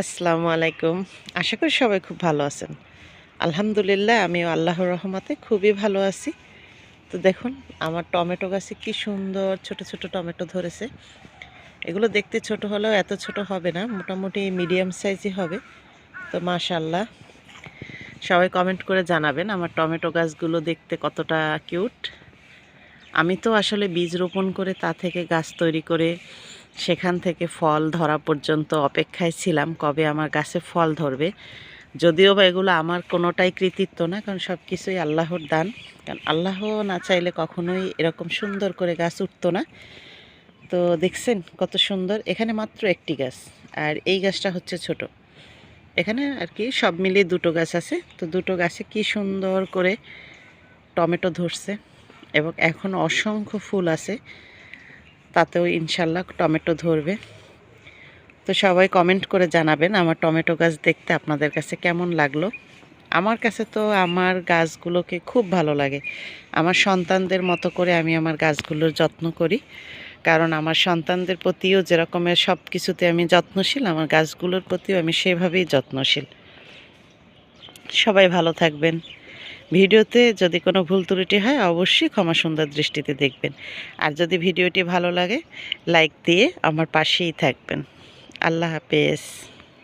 আসসালামু আলাইকুম। আশা করি সবাই খুব ভালো আছেন। আলহামদুলিল্লাহ, আমিও আল্লাহর রহমাতে খুবই ভালো আছি। তো দেখুন, আমার টমেটো গাছে কি সুন্দর ছোট ছোট টমেটো ধরেছে। এগুলো দেখতে ছোট হলেও এত ছোট হবে না, মোটামুটি মিডিয়াম সাইজই হবে। তো মাশাল্লাহ সবাই কমেন্ট করে জানাবেন আমার টমেটো গাছগুলো দেখতে কতটা কিউট। আমি তো আসলে বীজ রোপণ করে তা থেকে গাছ তৈরি করে সেখান থেকে ফল ধরা পর্যন্ত অপেক্ষায় ছিলাম কবে আমার গাছে ফল ধরবে। যদিও বা এগুলো আমার কোনোটাই কৃতিত্ব না, কারণ সব কিছুই আল্লাহর দান। কারণ আল্লাহ না চাইলে কখনোই এরকম সুন্দর করে গাছ উঠতো না। তো দেখছেন কত সুন্দর, এখানে মাত্র একটি গাছ, আর এই গাছটা হচ্ছে ছোট। এখানে আর কি সব মিলিয়ে দুটো গাছ আছে, তো দুটো গাছে কি সুন্দর করে টমেটো ধরছে এবং এখন অসংখ্য ফুল আছে। তাতেও ইনশাল্লাহ টমেটো ধরবে। তো সবাই কমেন্ট করে জানাবেন আমার টমেটো গাছ দেখতে আপনাদের কাছে কেমন লাগল। আমার কাছে তো আমার গাছগুলোকে খুব ভালো লাগে। আমার সন্তানদের মতো করে আমি আমার গাছগুলোর যত্ন করি। কারণ আমার সন্তানদের প্রতিও যেরকমের সব কিছুতে আমি যত্নশীল, আমার গাছগুলোর প্রতিও আমি সেভাবেই যত্নশীল। সবাই ভালো থাকবেন। ভিডিওতে যদি কোনো ভুল ত্রুটি হয়, অবশ্যই ক্ষমা সুন্দর দৃষ্টিতে দেখবেন। আর যদি ভিডিওটি ভালো লাগে, লাইক দিয়ে আমার পাশেই থাকবেন। আল্লাহ হাফেজ।